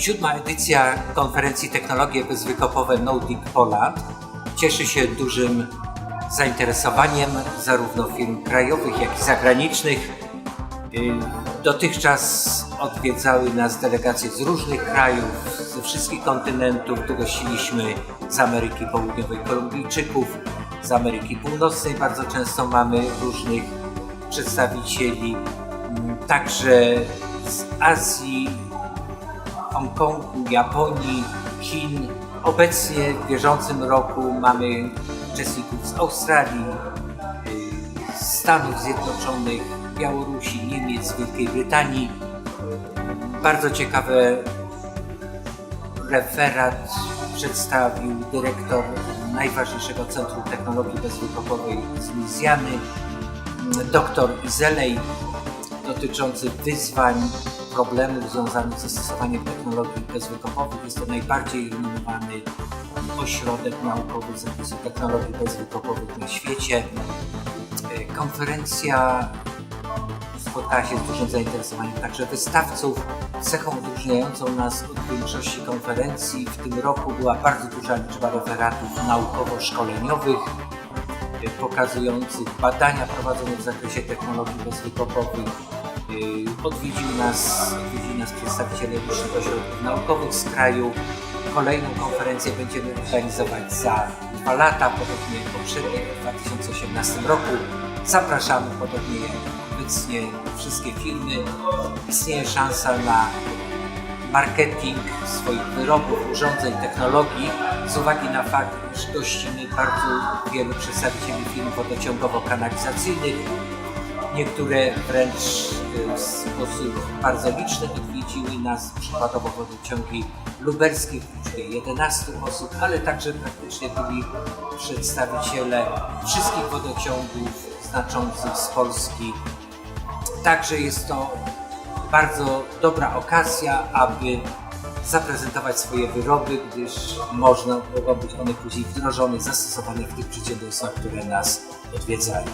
Siódma edycja konferencji Technologie Bezwykopowe Nordic Poland cieszy się dużym zainteresowaniem zarówno firm krajowych, jak i zagranicznych. Y, Dotychczas odwiedzały nas delegacje z różnych krajów, ze wszystkich kontynentów. Gościliśmy z Ameryki Południowej Kolumbijczyków, z Ameryki Północnej bardzo często mamy różnych przedstawicieli, mm, także z Azji, Hongkongu, Japonii, Chin. Obecnie w bieżącym roku mamy uczestników z Australii, y, Stanów Zjednoczonych, Białorusi, Niemiec, Wielkiej Brytanii. Bardzo ciekawe referat przedstawił dyrektor najważniejszego Centrum Technologii Bezwykopowej z Louisiany, dr Izelej, dotyczący wyzwań, problemów związanych ze stosowaniem technologii bezwykopowych. Jest to najbardziej renomowany ośrodek naukowy z zakresu technologii bezwykopowych na świecie. E, Konferencja spotkała się z dużym zainteresowaniem także wystawców. Cechą odróżniającą nas od większości konferencji w tym roku była bardzo duża liczba referatów naukowo-szkoleniowych e, pokazujących badania prowadzone w zakresie technologii bezwykopowych. E, Odwiedzili nas, odwiedzili nas przedstawiciele różnych ośrodków naukowych z kraju. Kolejną konferencję będziemy organizować za dwa lata, podobnie jak poprzednie w 2018 roku. Zapraszamy podobnie jak obecnie wszystkie firmy. Istnieje szansa na marketing swoich wyrobów, urządzeń, technologii z uwagi na fakt, iż gościmy bardzo wielu przedstawicieli firm wodociągowo-kanalizacyjnych. Niektóre wręcz y, w sposób bardzo liczny odwiedziły nas, przykładowo wodociągi lubelskie w liczbie 11 osób, ale także praktycznie byli przedstawiciele wszystkich wodociągów znaczących z Polski. Także jest to bardzo dobra okazja, aby zaprezentować swoje wyroby, gdyż można, mogą być one później wdrożone, zastosowane w tych przedsiębiorstwach, które nas odwiedzają.